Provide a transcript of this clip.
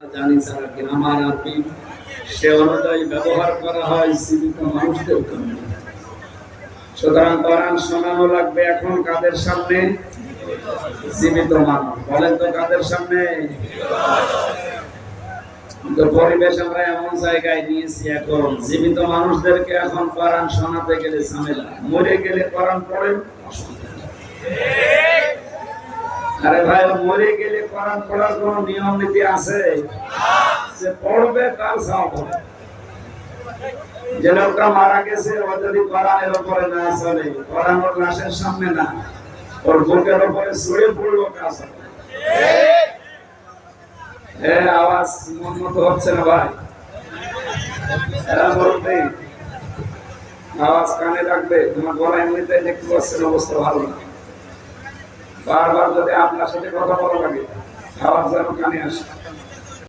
জানি যারা গ্রামার সে অনুযায়ী ব্যবহার করা হয় জীবিত মানুষদের সুতরাং কোরআন শোনানো লাগবে এখন কাদের সামনে? মানুষ। বলেন তো কাদের সামনে? পরিবেশ আমরা এমন জায়গায় নিয়েছি এখন। জীবিত মানুষদেরকে এখন কোরআন শোনাতে গেলে ঝামেলা। মরে গেলে কোরআন পড়েন? আরে ভাই, মরে গেলে কোরআন পড়ার কোন নিয়ম নীতি আছে? যে পড়বে, তার সব যে লোকটা মারা গেছে, ও যদি কোরআনের উপরে না চলে, কোরআন ওর লাশের সামনে না, ওর বুকের উপরে ছুড়ে পড়ল কাজ হ্যাঁ আওয়াজ মন মতো হচ্ছে না ভাই? বলতে আওয়াজ কানে রাখবে, তোমার গলা এমনিতে দেখতে পাচ্ছেন অবস্থা ভালো না। বারবার যদি আপনার সাথে কথা বলা লাগে আওয়াজ যেন কানে আসে।